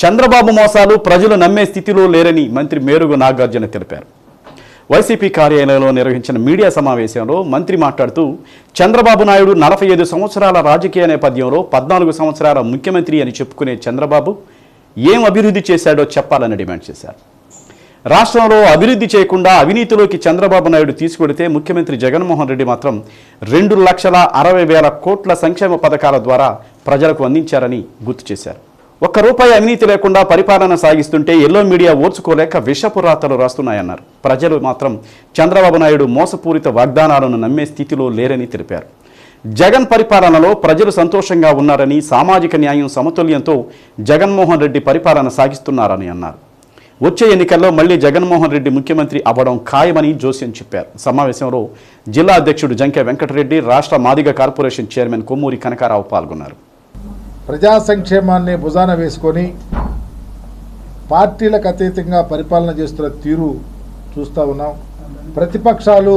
చంద్రబాబు మోసాలు ప్రజలు నమ్మే స్థితిలో లేరని మంత్రి మేరుగు నాగార్జున తెలిపారు. వైసీపీ కార్యాలయంలో నిర్వహించిన మీడియా సమావేశంలో మంత్రి మాట్లాడుతూ చంద్రబాబు నాయుడు నలభై ఐదు సంవత్సరాల రాజకీయ నేపథ్యంలో పద్నాలుగు సంవత్సరాల ముఖ్యమంత్రి అని చెప్పుకునే చంద్రబాబు ఏం అభివృద్ధి చేశాడో చెప్పాలని డిమాండ్ చేశారు. రాష్ట్రంలో అభివృద్ధి చేయకుండా అవినీతిలోకి చంద్రబాబు నాయుడు తీసుకెడితే ముఖ్యమంత్రి జగన్మోహన్ రెడ్డి మాత్రం రెండు లక్షల అరవై వేల కోట్ల సంక్షేమ పథకాల ద్వారా ప్రజలకు అందించారని గుర్తు చేశారు. ఒక్క రూపాయి అవినీతి లేకుండా పరిపాలన సాగిస్తుంటే ఎల్లో మీడియా ఓర్చుకోలేక విషపు రాతలు రాస్తున్నాయన్నారు. ప్రజలు మాత్రం చంద్రబాబు నాయుడు మోసపూరిత వాగ్దానాలను నమ్మే స్థితిలో లేరని తెలిపారు. జగన్ పరిపాలనలో ప్రజలు సంతోషంగా ఉన్నారని సామాజిక న్యాయం సమతుల్యంతో జగన్మోహన్ రెడ్డి పరిపాలన సాగిస్తున్నారని అన్నారు. వచ్చే ఎన్నికల్లో మళ్ళీ జగన్మోహన్ రెడ్డి ముఖ్యమంత్రి అవ్వడం ఖాయమని జోస్యం చెప్పారు. సమావేశంలో జిల్లా అధ్యక్షుడు జంకే వెంకటరెడ్డి రాష్ట్ర మాదిగ కార్పొరేషన్ చైర్మన్ కొమ్మూరి కనకారావు పాల్గొన్నారు. ప్రజా సంక్షేమాన్ని భుజాన వేసుకొని పార్టీలకు అతీతంగా పరిపాలన చేస్తున్న తీరు చూస్తూ ఉన్నాం. ప్రతిపక్షాలు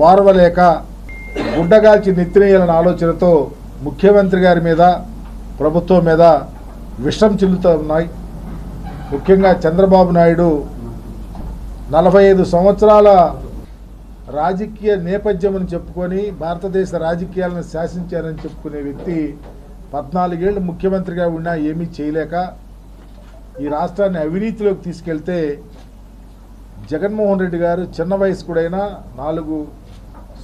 వారవలేక గుడ్డగాల్చి నెత్తినేయాలన్న ఆలోచనతో ముఖ్యమంత్రి గారి మీద ప్రభుత్వం మీద విషం చిల్లుతూ ఉన్నాయి. ముఖ్యంగా చంద్రబాబు నాయుడు నలభై ఐదు సంవత్సరాల రాజకీయ నేపథ్యమని చెప్పుకొని భారతదేశ రాజకీయాలను శాసించారని చెప్పుకునే వ్యక్తి పద్నాలుగేళ్ళు ముఖ్యమంత్రిగా ఉన్నా ఏమీ చేయలేక ఈ రాష్ట్రాన్ని అవినీతిలోకి తీసుకెళ్తే జగన్మోహన్ రెడ్డి గారు చిన్న వయస్కుడైన నాలుగు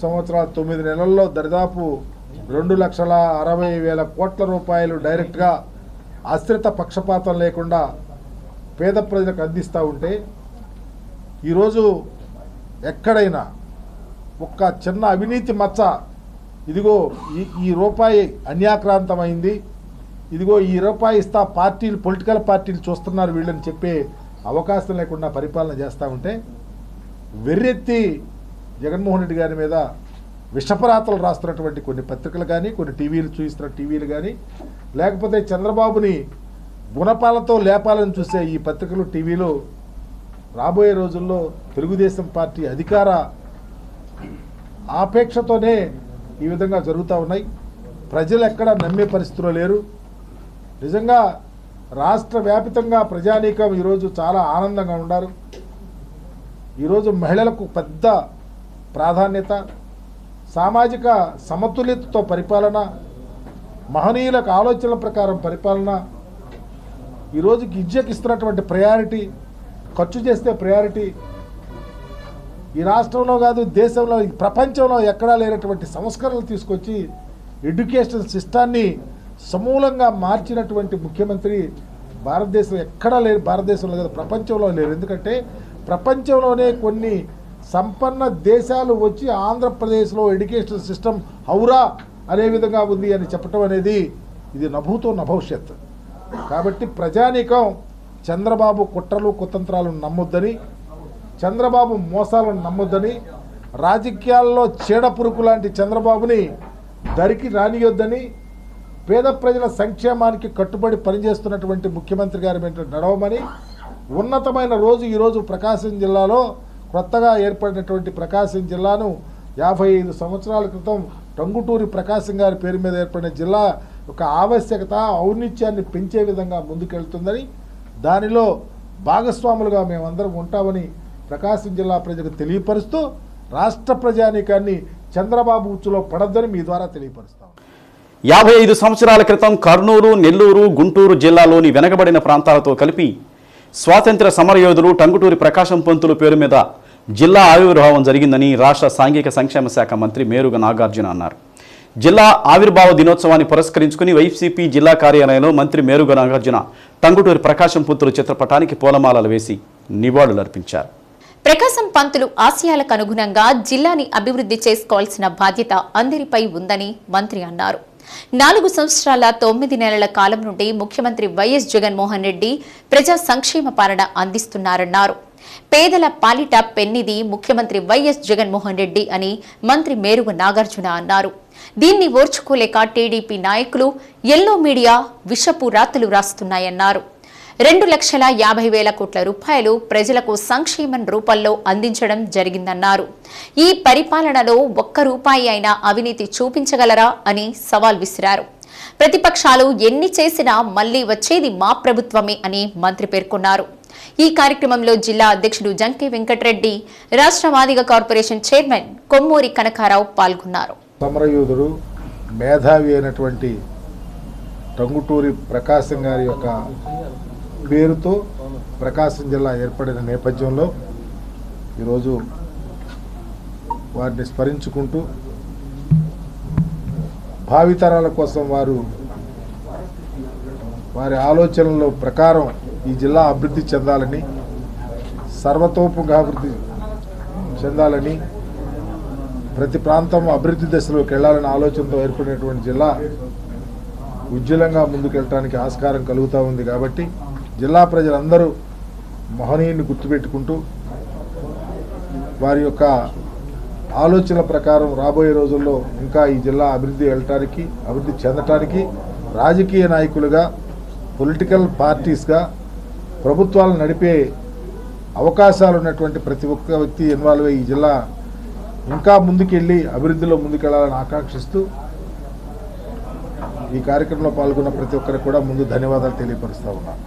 సంవత్సరాల తొమ్మిది నెలల్లో దరిదాపు రెండు లక్షల అరవై వేల కోట్ల రూపాయలు డైరెక్ట్గా అస్థిరత పక్షపాతం లేకుండా పేద ప్రజలకు అందిస్తూ ఉంటే ఈరోజు ఎక్కడైనా ఒక్క చిన్న అవినీతి మచ్చ ఇదిగో ఈ ఈ రూపాయి అన్యాక్రాంతమైంది. ఇదిగో ఈ రూపాయి ఇస్తా పార్టీలు పొలిటికల్ పార్టీలు చూస్తున్నారు వీళ్ళని చెప్పే అవకాశం లేకుండా పరిపాలన చేస్తూ ఉంటే వెర్రెత్తి జగన్మోహన్ రెడ్డి గారి మీద విషపరాతలు రాస్తున్నటువంటి కొన్ని పత్రికలు కానీ కొన్ని టీవీలు చూపిస్తున్న టీవీలు కానీ లేకపోతే చంద్రబాబుని గుణపాలతో లేపాలని చూసే ఈ పత్రికలు టీవీలు రాబోయే రోజుల్లో తెలుగుదేశం పార్టీ అధికార ఆపేక్షతోనే ఈ విధంగా జరుగుతూ ఉన్నాయి. ప్రజలు ఎక్కడ నమ్మే పరిస్థితిలో లేరు. నిజంగా రాష్ట్ర వ్యాపితంగా ప్రజానీకం ఈరోజు చాలా ఆనందంగా ఉన్నారు. ఈరోజు మహిళలకు పెద్ద ప్రాధాన్యత సామాజిక సమతుల్యతతో పరిపాలన మహనీయులకు ఆలోచనల ప్రకారం పరిపాలన ఈరోజు విద్యకి ఇస్తున్నటువంటి ప్రయారిటీ ఖర్చు చేస్తే ప్రయారిటీ ఈ రాష్ట్రంలో కాదు దేశంలో ఈ ప్రపంచంలో ఎక్కడా లేనటువంటి సంస్కరణలు తీసుకొచ్చి ఎడ్యుకేషన్ సిస్టాన్ని సమూలంగా మార్చినటువంటి ముఖ్యమంత్రి భారతదేశం ఎక్కడా లేరు భారతదేశంలో కాదు ప్రపంచంలో లేరు. ఎందుకంటే ప్రపంచంలోనే కొన్ని సంపన్న దేశాలు వచ్చి ఆంధ్రప్రదేశ్లో ఎడ్యుకేషన్ సిస్టమ్ హౌరా అనే విధంగా ఉంది అని చెప్పడం అనేది ఇది నభూతో నభవిష్యత్ కాబట్టి ప్రజానీకం చంద్రబాబు కుట్రలు కుతంత్రాలను నమ్మొద్దని చంద్రబాబు మోసాలను నమ్మొద్దని రాజకీయాల్లో చీడపురుకు లాంటి చంద్రబాబుని దరికి రానియొద్దని పేద ప్రజల సంక్షేమానికి కట్టుబడి పనిచేస్తున్నటువంటి ముఖ్యమంత్రి గారి వెంట నడవమని ఉన్నతమైన రోజు ఈరోజు ప్రకాశం జిల్లాలో కొత్తగా ఏర్పడినటువంటి ప్రకాశం జిల్లాను యాభై ఐదు సంవత్సరాల క్రితం టంగుటూరి ప్రకాశం గారి పేరు మీద ఏర్పడిన జిల్లా ఒక ఆవశ్యకత ఔన్నిత్యాన్ని పెంచే విధంగా ముందుకెళ్తుందని దానిలో భాగస్వాములుగా మేమందరం ఉంటామని ప్రకాశం జిల్లా ప్రజలకు తెలియపరుస్తూ రాష్ట్ర ప్రజానీకాన్ని చంద్రబాబు ఉచ్చులో పడద్దని మీ ద్వారా తెలియపరుస్తాం యాభై ఐదు సంవత్సరాల క్రితం కర్నూలు నెల్లూరు గుంటూరు జిల్లాలోని వెనకబడిన ప్రాంతాలతో కలిపి స్వాతంత్ర సమరయోధులు టంగుటూరి ప్రకాశం పంతులు పేరు మీద జిల్లా ఆవిర్భావం జరిగిందని రాష్ట్ర సాంఘిక సంక్షేమ శాఖ మంత్రి మేరుగ నాగార్జున అన్నారు. జిల్లా ఆవిర్భావ దినోత్సవాన్ని పురస్కరించుకుని వైసీపీ జిల్లా కార్యాలయంలో మంత్రి మేరుగ నాగార్జున టంగుటూరి ప్రకాశం పంతులు చిత్రపటానికి పూలమాలలు వేసి నివాళులర్పించారు. ప్రకాశం పంతులు ఆశయాలకు అనుగుణంగా జిల్లాని అభివృద్ధి చేసుకోవాల్సిన బాధ్యత అందరిపై ఉందని మంత్రి అన్నారు. నాలుగు సంవత్సరాల తొమ్మిది నెలల కాలం నుండి ముఖ్యమంత్రి వైఎస్ జగన్మోహన్ రెడ్డి ప్రజా సంక్షేమ పాలన అందిస్తున్నారన్నారు. పేదల పాలిట పెన్నిది ముఖ్యమంత్రి వైఎస్ జగన్మోహన్ రెడ్డి అని మంత్రి మేరుగు నాగార్జున అన్నారు. దీన్ని ఓర్చుకోలేక టీడీపీ నాయకులు ఎల్లో మీడియా విషపు రాతలు రాస్తున్నాయన్నారు. రెండు లక్షల యాభై వేల కోట్ల రూపాయలు ప్రజలకు సంక్షేమం రూపంలో అందించడం జరిగిందన్నారు. ఈ పరిపాలనలో ఒక్క రూపాయి అయినా అవినీతి చూపించగలరా అని సవాల్ విసిరారు. ప్రతిపక్షాలు ఎన్ని చేసినా మళ్ళీ వచ్చేది మా ప్రభుత్వమే అని మంత్రి పేర్కొన్నారు. ఈ కార్యక్రమంలో జిల్లా అధ్యక్షుడు జంకే వెంకటరెడ్డి రాష్ట్ర మాదిగ కార్పొరేషన్ చైర్మన్ కొమ్మూరి కనకారావు పాల్గొన్నారు. సమరయోధుడు మేధావి అయినటువంటి టంగుటూరి ప్రకాశం గారి యొక్క పేరుతో ప్రకాశం జిల్లా ఏర్పడిన నేపథ్యంలో ఈరోజు వారిని స్మరించుకుంటూ భావితరాల కోసం వారు వారి ఆలోచనల ప్రకారం ఈ జిల్లా అభివృద్ధి చెందాలని సర్వతోపుగా అభివృద్ధి చెందాలని ప్రతి ప్రాంతం అభివృద్ధి దశలోకి వెళ్ళాలనే ఆలోచనతో ఏర్పడినటువంటి జిల్లా ఉజ్వలంగా ముందుకెళ్ళడానికి ఆస్కారం కలుగుతూ ఉంది కాబట్టి జిల్లా ప్రజలందరూ మహనీయుని గుర్తుపెట్టుకుంటూ వారి యొక్క ఆలోచనల ప్రకారం రాబోయే రోజుల్లో ఇంకా ఈ జిల్లా అభివృద్ధి వెళ్ళటానికి అభివృద్ధి చెందటానికి రాజకీయ నాయకులుగా పొలిటికల్ పార్టీస్గా ప్రభుత్వాలు నడిపే అవకాశాలు ఉన్నటువంటి ప్రతి ఒక్క వ్యక్తి ఇన్వాల్వ్ అయ్యి ఈ జిల్లా ఇంకా ముందుకెళ్ళి అభివృద్ధిలో ముందుకెళ్ళాలని ఆకాంక్షిస్తూ ఈ కార్యక్రమంలో పాల్గొన్న ప్రతి ఒక్కరికి కూడా ముందు ధన్యవాదాలు తెలియపరుస్తూ ఉన్నాను.